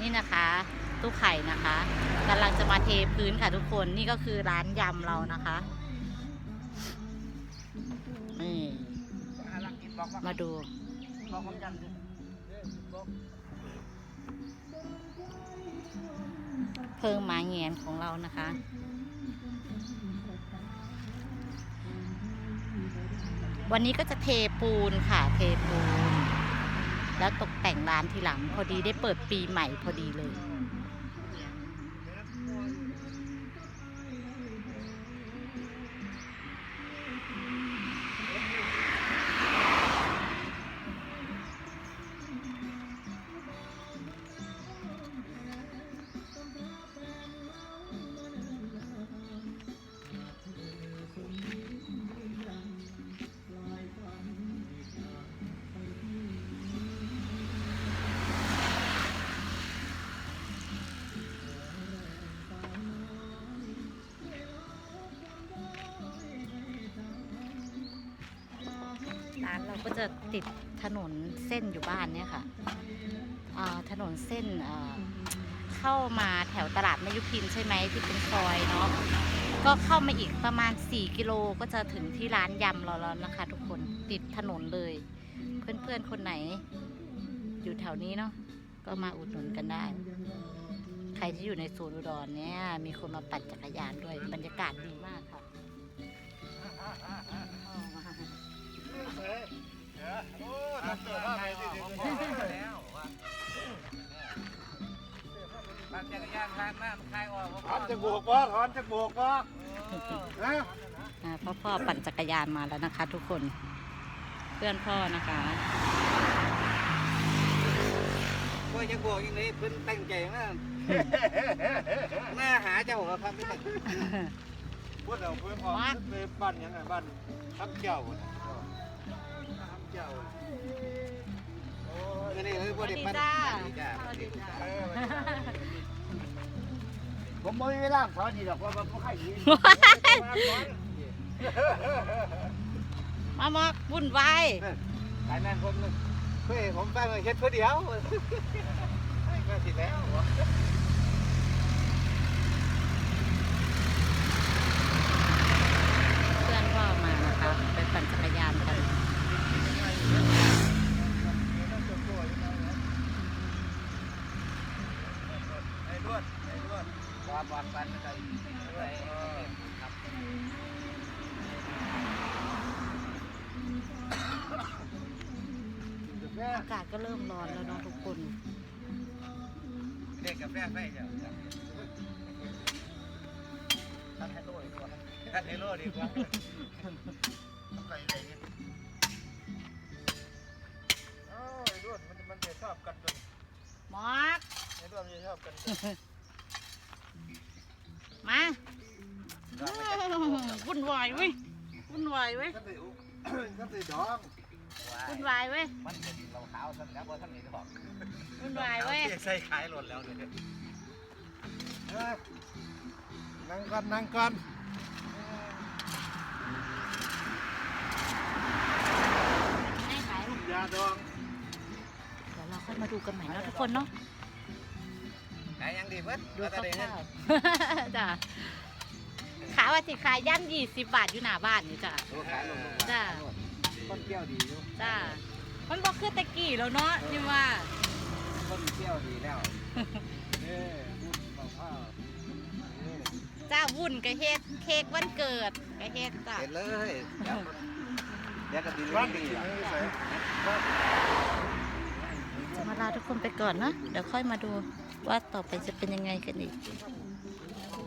นี่นะคะตู้ไข่นะคะกำลังจะมาเทพื้นค่ะทุกคนนี่ก็คือร้านยำเรานะคะนี่มาดูเพิงหมาเงียนของเรานะคะวันนี้ก็จะเทปูนค่ะ เทปูน แล้วตกแต่งร้านทีหลัง พอดีได้เปิดปีใหม่พอดีเลย ก็จะติดถนนเส้นอยู่บ้านเนี่ยค่ะถนนเส้นเข้ามาแถวตลาดมยุพินใช่ไหมที่เป็นซอยเนาะก็เข้ามาอีกประมาณ 4 กิโลก็จะถึงที่ร้านยำเราแล้วนะคะ ทุกคนติดถนนเลย เพื่อนๆคนไหน อยู่แถวนี้เนาะก็มาอุดหนุนกันได้ ใครที่อยู่ในศูนย์อุดรเนี่ยมีคนมาปั่นจักรยานด้วยบรรยากาศดีมากค่ะ ปั่นจักรยานผ่านมามันคลายออกถอนจะบวกว่าถอนจะบวกว่านะอ่าพ่อพ่อปั่นจักรยานมาแล้วนะคะ ทุกคน เพื่อนพ่อนะคะ ก็ยังบอกอย่างนี้เพิ่นตั้งใจมากหน้าหาเจ้าเหรอครับพี่พูดเอาเพื่อนพอไปบ้านยังไงบ้านทับเจ้าทับเจ้าก็นี่คือบ่ได้ปั่นสวัสดีจ้าจ้าสวัสดีจ้า ผมไม่มีร่างสอนดีหรอกว่ามันไม่ค่อยดีมามาวุ่นวายหลายนั้นผมเคยผมไปเฮ็ดคนเดียวก็สิแล้ว เพื่อนพ่อมานะคะ ไปปั่นจักรยานกัน ไอ้รวดไอ้ร วดวางวางปั่นไปครับอากาศก็เริ่มร้อนแล้วเนาะทุกคนเด็กกาแฟไฟจ้ะทันไฮโลดีกว่าทันไฮโลดีกว่าไปไหนเนี่ยเอ้ไอ้รวดมันมันจะชอบกันจนหมอกไอ้รวดมันจะชอบกันจน มาวุ่นวายเว้ยวุ่นวายเว้ยก็ติก็ติดองวุ่นวายเว้ยมันเป็นเราขาวท่านครับว่าท่านนี่บอกวุ่นวายเว้ยใส่ขายหล่นแล้วเนี่ยนั่งก่อนนั่งก่อนให้ขายยาดองเดี๋ยวเราค่อยมาดูกันใหม่เนาะทุกคนเนาะ ขายยังดีเพิ่นดูว่าคจะได้เงินร่าวๆจ้ะขาว่าสิขายย่ำยี่สิบบาทอยู่หน้าบ้านนี่จ้ะโอ้ขายหล่นจ้าคนเที่ยวดีอยู่จ้ามันบอกคือตะกี้แล้วเนาะยังว่า คนเที่ยวดีแล้วเอ้พูดเบาผ้าเอ้จ้าวุ่นกะเฮ็ดเค้กวันเกิดกะเฮ็ดจ้ะเห็นเลยเดี๋ยวเดี๋ยวก็ดีบ้านดีดีอะใส่จะมาลาทุกคนไปก่อนนะเดี๋ยวค่อยมาดู ว่าต่อไปจะเป็นยังไงกันอีก